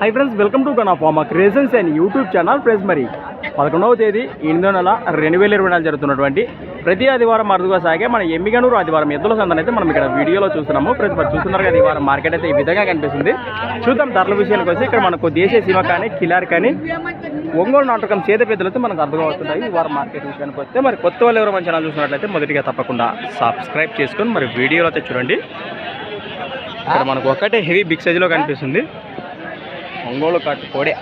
Hi friends welcome to confirm మా creations and YouTube channel friends మరి పదకొండవ తేదీ ఎనిమిదో నెల రెండు వేల ఇరవై నాలుగు జరుగుతున్నటువంటి ప్రతి ఆదివారం అరుదుగా సాగే మన ఎమ్మిగనూరు ఆదివారం ఎద్దుల సందని అయితే మనం ఇక్కడ వీడియోలో చూస్తున్నాము. ఫ్రెండ్స్ మరి చూస్తున్నారు కదా ఈ వారం మార్కెట్ అయితే ఈ విధంగా కనిపిస్తుంది. చూద్దాం ధరల విషయానికి వచ్చి ఇక్కడ మనకు దేశీయ సీమ కానీ కిలార్ కానీ ఒంగోలు నాటకం చేత పెద్దలతో మనకు అర్థం అవుతున్నాయి ఈ వారం మార్కెట్ విషయానికి వస్తే. మరి కొత్త వాళ్ళు ఎవరు మన ఛానల్ చూసినట్లయితే మొదటిగా తప్పకుండా సబ్స్క్రైబ్ చేసుకొని మరి వీడియోలో అయితే చూడండి. ఇక్కడ మనకు ఒకటే హెవీ బిగ్ సైజులో కనిపిస్తుంది. ఒంగోలు కట్టు కోడే.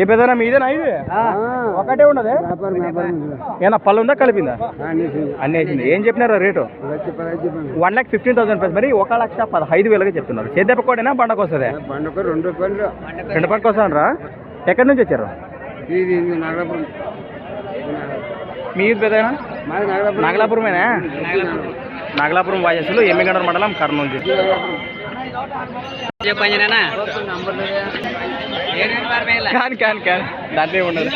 ఏ పెద్దనా మీదేనా ఇది? ఒకటే ఉండదు ఏనా పళ్ళు ఉందా కలిపిందా? అన్నీ వేసింది. ఏం చెప్పినారా rate? One lakh fifteen thousand plus మరి ఒక లక్ష పదహైదు వేలుగా చెప్తున్నారు. చేద్దెప్ప కోడేనా బండకు వస్తుంది బండకు రెండు రూపాయలు రెండు పక్క వస్తానరా ఎక్కడి నుంచి వచ్చారు? మీది పెద్దనా నగరపురం నాగలాపురమేనా? నాగలాపురం వాయస్సులు ఎమ్మిగండ మండలం కర్నూలు కాని కాని కాని. దాంట్లో ఏం ఉండదు.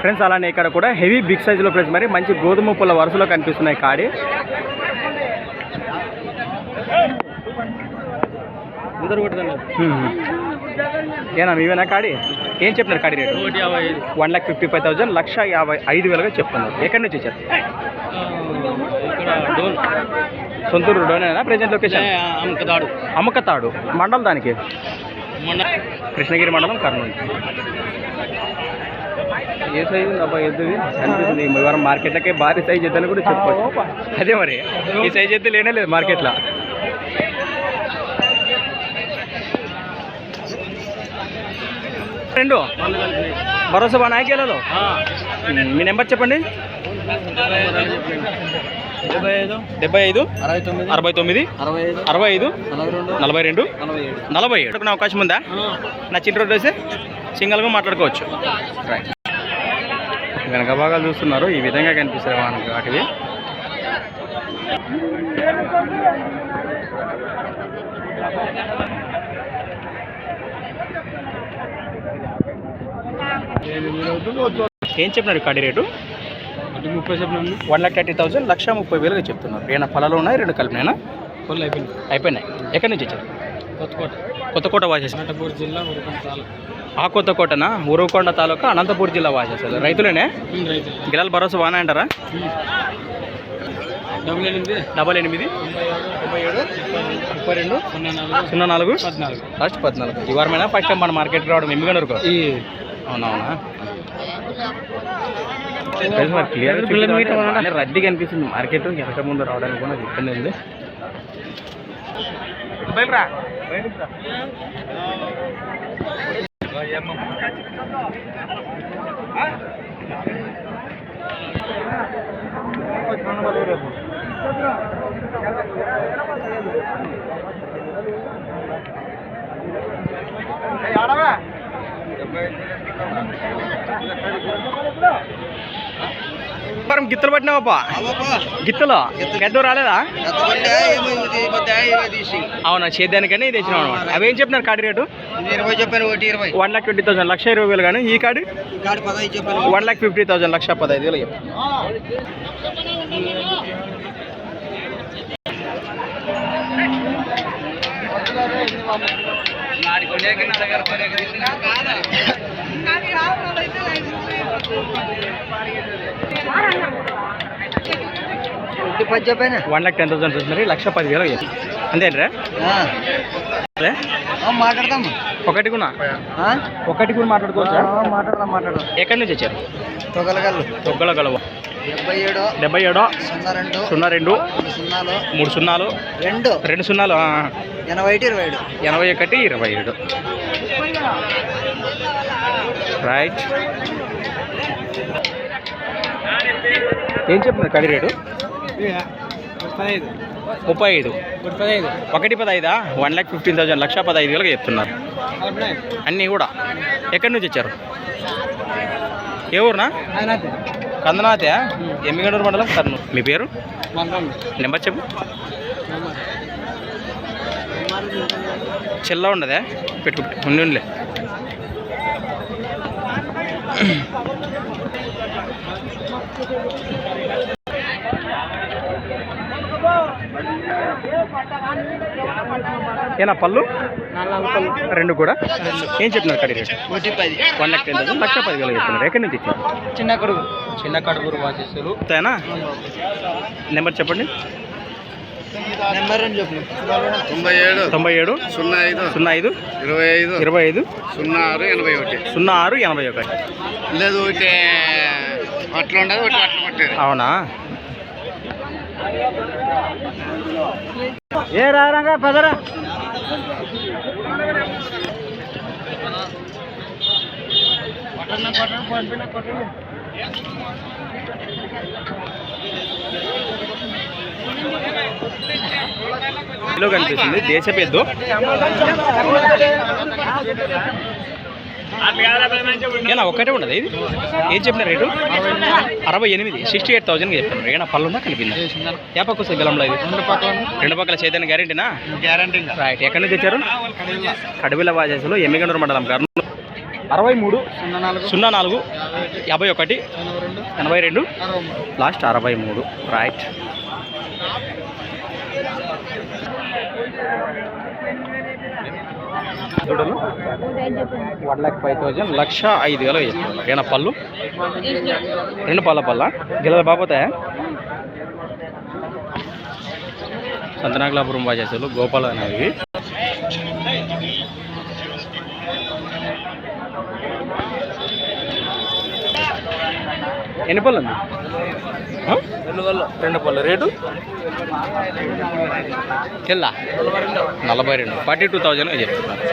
ఫ్రెండ్స్ అలానే ఇక్కడ కూడా హెవీ బిగ్ సైజులో ఫ్రెండ్స్ మరి మంచి గోధుమ పుల్ల వరుసలో కనిపిస్తున్నాయి కాడి. హ్మ్. ఏనా మీవేనా కాడి? ఏం చెప్పినారు కాడి rate? One lakh fifty five thousand లక్ష యాభై ఐదు వేలుగా చెప్తున్నారు. ఎక్కడి నుంచి వచ్చారు? సొంతూరు డోనేనా ప్రజెంట్ లొకేషన్? అమ్మకతాడు. మండలం దానికి? కృష్ణగిరి మండలం కర్నూలు. ఏ సైజు అబ్బా ఎద్దుది అనిపిస్తుంది వారం మార్కెట్లకే భారీ సైజ్ ఎద్దని కూడా చెప్పుకోవచ్చు. అదే మరి. ఈ సైజ్ ఎద్దు లేనే లేదు మార్కెట్లో. రెండు? భరోసా బాగా నాయకేలలో మీ నెంబర్ చెప్పండి. డెబ్బై ఐదు. అరవై తొమ్మిది. అరవై ఐదు. నలభై రెండు. నలభై ఏడు. నా అవకాశం ఉందా? నచ్చిన రోడ్ వేస్తే సింగల్గా మాట్లాడుకోవచ్చు. రైట్ వెనక భాగాలు చూస్తున్నారు. ఈ విధంగా కనిపిస్తాయి మనకి వాటివి. ఏం చెప్పినారు కాడి రేటు? ముప్పై చెప్పినాము వన్ లాక్ థర్టీ థౌసండ్ లక్ష ముప్పై వేలుగా చెప్తున్నారు. ఏమైనా ఫలాలు ఉన్నాయి రెండు కలిపినాయినా? కొల్లు అయిపోయింది అయిపోయినాయి. ఎక్కడి నుంచి వచ్చారు? కొత్తకోట. కొత్తకోట వాసేసి అనంతపూర్ జిల్లా ఉరుకొండ తాలూకా. ఆ కొత్తకోటన? ఊరుకొండ తాలూకా అనంతపూర్ జిల్లా వాసేసారు రైతులేనే? రైతు గిలాల భరోసా బాగానే అంటారా? డబుల్ ఎనిమిది. డబల్ ఎనిమిది. తొంభై ఏడు ముప్పై రెండు సున్నా నాలుగు సున్నా నాలుగు. పద్నాలుగు. లాస్ట్ పద్నాలుగు. ఈ వారమైనా ఫస్ట్ టైం మన మార్కెట్కి రావడం ఎమ్మిగనూరుకు? ఈ అవునవునా? క్లియర్ రద్దీ కనిపిస్తుంది మార్కెట్ వెనక ముందు రావడానికి కూడా ఇబ్బంది ఉంది. పరం గిత్తలు పట్టినావప్పా? గిత్తలు? గడ్డ రాలేదా? అవునా చేద్దానికని తెచ్చినాం అనమాట. అవేం చెప్పినారు కార్డు రేటు? ఇరవై చెప్పాను ఒకటి ఇరవై వన్ లాక్ ట్వంటీ థౌసండ్ లక్ష ఇరవై వేలు కానీ ఈ కార్డు పదహైదు చెప్పాను వన్ లాక్ ఫిఫ్టీ థౌసండ్ లక్ష పదహైదు వేలు చెప్పాను వన్ లాక్ టెన్ థౌసండ్ చూసినారు లక్ష పది వేలు అంతేంట్రా మాట్లాడదాం ఒకటి కూడా ఒకటి కూడా మాట్లాడుకోవచ్చా? మాట్లాడదాం మాట్లాడదాం. ఎక్కడి నుంచి వచ్చారు? తొగలగల్లు. తొగ్గల గలవ డెబ్బై ఏడు సున్నా రెండు సున్నా రెండు రెండు సున్నాలు మూడు సున్నాలు రెండు రెండు సున్నాలు ఎనభై ఒకటి ఇరవై ఏడు ఎనభై ఒకటి ఇరవై ఏడు. రైట్ ఏం చెప్తున్నారు కడి రేటు? ముప్పై ఐదు. ఒకటి పదైదా వన్ ల్యాక్ ఫిఫ్టీన్ థౌసండ్ లక్ష పదహైదు వేలుగా చెప్తున్నారు. అన్నీ కూడా. ఎక్కడి నుంచి వచ్చారు ఏ ఊరునా? కందనాతే ఎమ్మిగనూరు మండలం కర్నూలు. మీ పేరు? నెంబర్ చెప్పు. చెల్ల ఉండదే పెట్టు పెట్టు. ఉండి ఉండిలే. ఏనా పళ్ళు? రెండు కూడా? ఏం చెప్తున్నారు కడి రేట్ పది వన్ లాక్ టెన్ థౌసండ్ లక్ష పదివేలు చెప్తున్నారు. ఎక్కడి నుంచి ఇచ్చారు? చిన్న కొడుకు చిన్న కడుగురు వాచేస్తులు అంతేనా? నెంబర్ చెప్పండి. నెంబర్ అని చెప్పు తొంభై ఏడు. తొంభై ఏడు. సున్నా ఐదు. సున్నా ఐదు. ఇరవై ఐదు. ఇరవై ఐదు. సున్నా ఆరు ఎనభై ఒకటి. సున్నా ఆరు ఎనభై ఒకటి. లేదు ఒకటి. అట్లా ఉండదు ఒకటి అట్లా పట్టేది. అవునా? ఏ రారంగా పదరా. కనిపిస్తుంది. దేశ పెద్ద ఏనా ఒక్కటే ఉండదు ఇది ఏం చెప్పిన రేటు? అరవై ఎనిమిది. సిక్స్టీ ఎయిట్ థౌసండ్ చెప్పారు ఏనా పళ్ళు ఉందా కలిపిందా ఏ పక్క వస్తుంది గలంలో ఇది. రెండు పక్కల చైతన్య గ్యారెంటీనా? గ్యారంటీ రైట్ ఎక్కడి నుంచి తెచ్చారు కడవిల వాజేసులో ఎమ్మిగండూరు మండలం గారు. అరవై మూడు సున్నా నాలుగు. సున్నా నాలుగు యాభై ఒకటి ఎనభై రెండు లాస్ట్ అరవై మూడు. రైట్ దూడలు వన్ లాక్ ఫైవ్ థౌజండ్ లక్ష ఐదు వేలు ఏనా పళ్ళు? రెండు పళ్ళ పళ్ళ? గిల్లలు బాపోతాయా సంతనాగలాపురం బాజేసులు గోపాల అనేవి ఎన్ని పళ్ళు ఉంది? రెండు పళ్ళు. రేటు? తెల్లా నలభై రెండు. ఫార్టీ టూ థౌజండ్ చెప్తున్నారు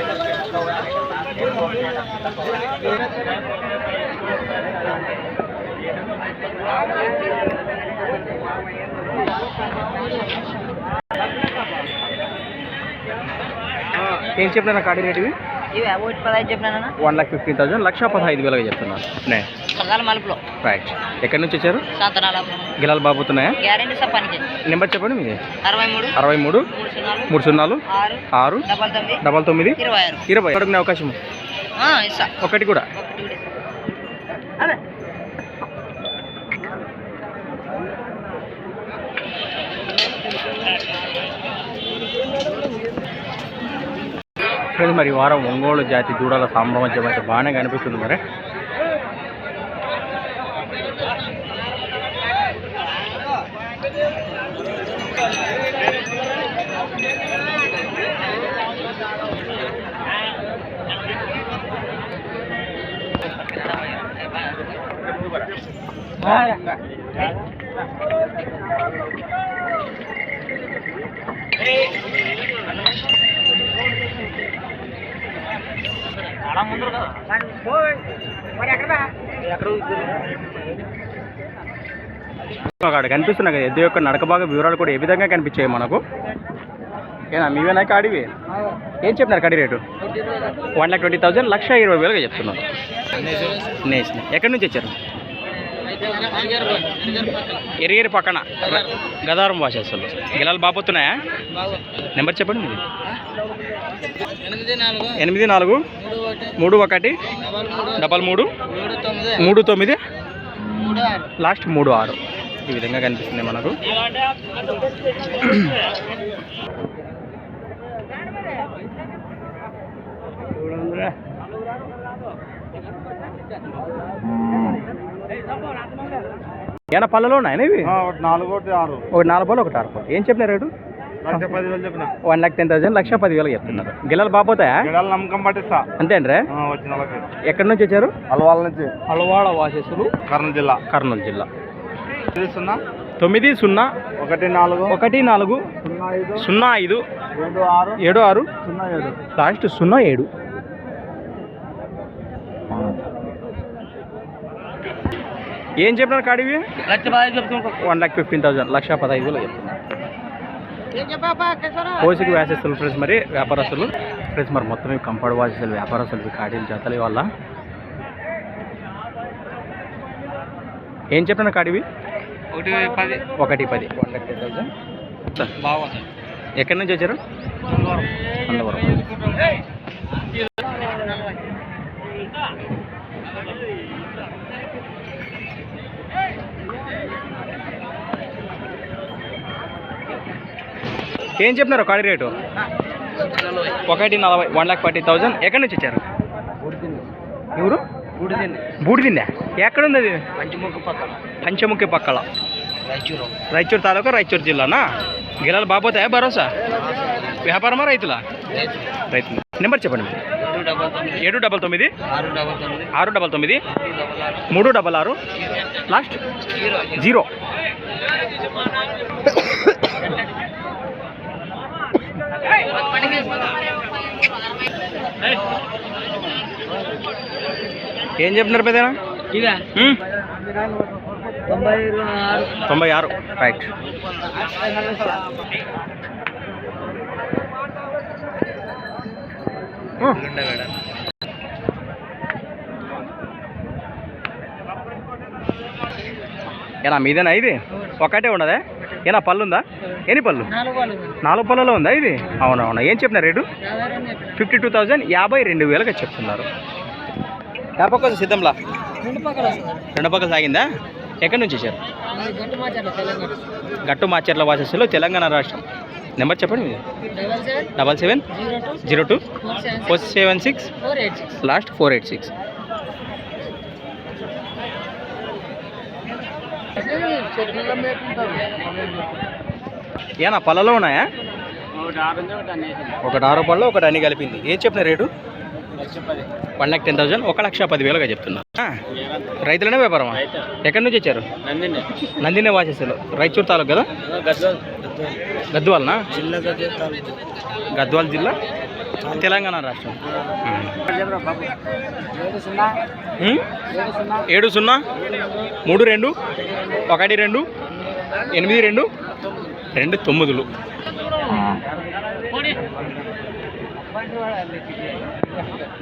ఏం చెప్పిన కాడి రేటు ఇవి? ఇవి ఒకటి పదహైదు చెప్పినా వన్ లాక్ ఫిఫ్టీన్ థౌసండ్ లక్ష పదహైదు వేలుగా చెప్తున్నారు. నే. పదాల మలుపులో. రైట్ ఎక్కడి నుంచి వచ్చారు? గిలాలు సప్పానికి నెంబర్ చెప్పండి మీది. అరవై మూడు మూడు సున్నాలు. ఆరు. డబల్ తొమ్మిది. ఇరవై అడుగునే అవకాశం? ఒకటి కూడా. ఫ్రెండ్స్ మరి వారం ఒంగోలు జాతి దూడల సామ్రాజ్యం అయితే బాగానే కనిపిస్తుంది మరి. అక్కడ కనిపిస్తున్నాయి కదా ఎద్దు యొక్క నడక భాగ వివరాలు కూడా ఏ విధంగా కనిపించాయి మనకు? ఏనా మీవేనా కాడివి ఏం చెప్తున్నారు కడి rate? One lakh twenty thousand లక్ష ఇరవై వేలుగా చెప్తున్నారు. ఎక్కడి నుంచి వచ్చారు? ఎరిగేరి పక్కన. గదారం వాసేస్తారు గిలాలు బాపోతున్నాయా నెంబర్ చెప్పండి ఎనిమిది నాలుగు మూడు ఒకటి డబల్ మూడు మూడు తొమ్మిది లాస్ట్ మూడు ఆరు. ఈ విధంగా కనిపిస్తుంది మనకు. ఏమైనా పళ్ళలో ఉన్నాయా ఇవి ఒకటి నాలుగు ఒకటి ఆరు. ఒకటి నాలుగు పళ్ళు ఒకటి ఆరు పళ్ళు. ఏం చెప్పిన రేటు? లక్ష పదివేలు చెప్పిన. వన్ లాక్ టెన్ థౌసండ్ లక్ష పదివేలు చెప్తున్నారు. గిల్లలు బాపోతాయా గిడాలు నమ్మకం పట్టిస్తా. అంతే అండి ఎక్కడి నుంచి వచ్చారు? అలవాళ్ళ నుంచి. అలవాడ వాసేసులు. కర్నూలు జిల్లా. కర్నూలు జిల్లా. తెలుస్తున్నా తొమ్మిది సున్నా. ఒకటి నాలుగు. ఒకటి నాలుగు. సున్నా ఐదు. సున్నా ఐదు. ఏడు ఆరు. ఏడు ఆరు. సున్నా ఏడు. లాస్ట్ సున్నా ఏడు. ఏం చెప్పినారు కాడివి లక్ష పదహైదు చెప్తున్నా వన్ లాక్ ఫిఫ్టీన్ థౌసండ్ లక్ష పదహైదు వేలు చెప్తున్నారు కోసికి వేసేస్తారు ఫ్రెండ్స్ మరి వ్యాపారస్తులు. ఫ్రెండ్స్ మరి మొత్తం ఇవి కంపౌండ్ వాసేసారు వ్యాపారస్తులు కాడీలు జతలు వల్ల ఏం చెప్పిన కాడివి ఒకటి పది. ఒకటి పది. వన్ లాక్ టెన్ థౌసండ్ ఎక్కడి నుంచి వచ్చారు? అందవరం ఏం చెప్తున్నారు కాడి రేటు? ఒకటి నలభై వన్ ల్యాక్ ఫార్టీ థౌజండ్. ఎక్కడి నుంచి వచ్చారు? ఎవరు? బూడిదిందా. ఎక్కడుంది అది పంచముఖి పక్కల. పంచముఖి పక్కల రాయచూరు రాయచూరు తాలూకా రాయచూరు జిల్లానా? గిలాలు బాపోతాయా భరోసా? వ్యాపారమా రైతులా? రైతులు. నెంబర్ చెప్పండి. ఏడు డబల్ తొమ్మిది ఆరు డబల్ తొమ్మిది మూడు డబల్ ఆరు లాస్ట్ జీరో. ఏం చెప్తున్నారు పెద్దనా? ఉమ్, తొంభై ఆరు. రైట్. ఏనా మీదేనా ఇది? ఒకటే ఉండదా? ఏనా పళ్ళు ఉందా ఎన్ని పళ్ళు? నాలుగు పళ్ళలో ఉందా ఇది? అవునవునా. ఏం చెప్తున్నారు రేటు? యాభై చెప్పిన. ఫిఫ్టీ టూ థౌజండ్ యాభై రెండు వేలుగా చెప్తున్నారు. యాపక్క సిద్ధంలా? రెండు పక్కల సాగిందా? ఎక్కడి నుంచి వచ్చారు? గట్టు మాచర్ల వాసస్సులో తెలంగాణ రాష్ట్రం. నెంబర్ చెప్పండి double seven zero two four seven six. Last four eight six. ఏనా పళ్ళలో ఉన్నాయా? ఒకటి ఆరు పళ్ళు ఒకటి అన్ని కలిపింది. ఏం చెప్పిన rate? One lakh ten thousand ఒక లక్ష పది వేలుగా చెప్తున్నా రైతులనే వ్యాపారమా? ఎక్కడి నుంచి వచ్చారు? నందిని. వాసస్సులో రాయచూరు తాలూకు కదా? గద్వాల్. గద్వాలనా? గద్వాల్ జిల్లా? తెలంగాణ రాష్ట్రం. ఏడు సున్నా. మూడు రెండు ఒకటి రెండు ఎనిమిది రెండు రెండు తొమ్మిదిలు.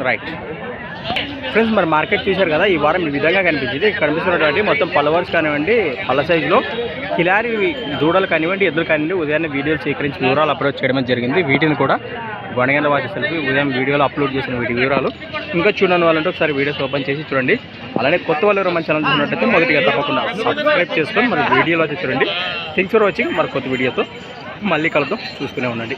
రైట్ ఫ్రెండ్స్ మరి మార్కెట్ చూశారు కదా ఈ వారం ఈ విధంగా కనిపించింది. కనిపిస్తున్నటువంటి మొత్తం పలవర్స్ కానివ్వండి పల సైజులో కిలారి దూడలు కానివ్వండి ఎద్దులు కానివ్వండి ఉదయాన్నే వీడియోలు సేకరించి వివరాలు అప్లోడ్ చేయడం జరిగింది. వీటిని కూడా గొనగండ వాసి సెల్ఫీ ఉదయం వీడియోలో అప్లోడ్ చేసిన వీటి వివరాలు ఇంకా చూడని వాళ్ళంటే ఒకసారి వీడియోస్ ఓపెన్ చేసి చూడండి. అలానే కొత్త వాళ్ళు ఎవరు మన ఛానల్ చూసినట్టయితే మొదటిగా తప్పకుండా సబ్స్క్రైబ్ చేసుకొని మరి వీడియోలో వచ్చి చూడండి. థింగ్స్ ఫర్ వాచింగ్ మరి కొత్త వీడియోతో మళ్ళీ కలుద్దాం. చూసుకునే ఉండండి.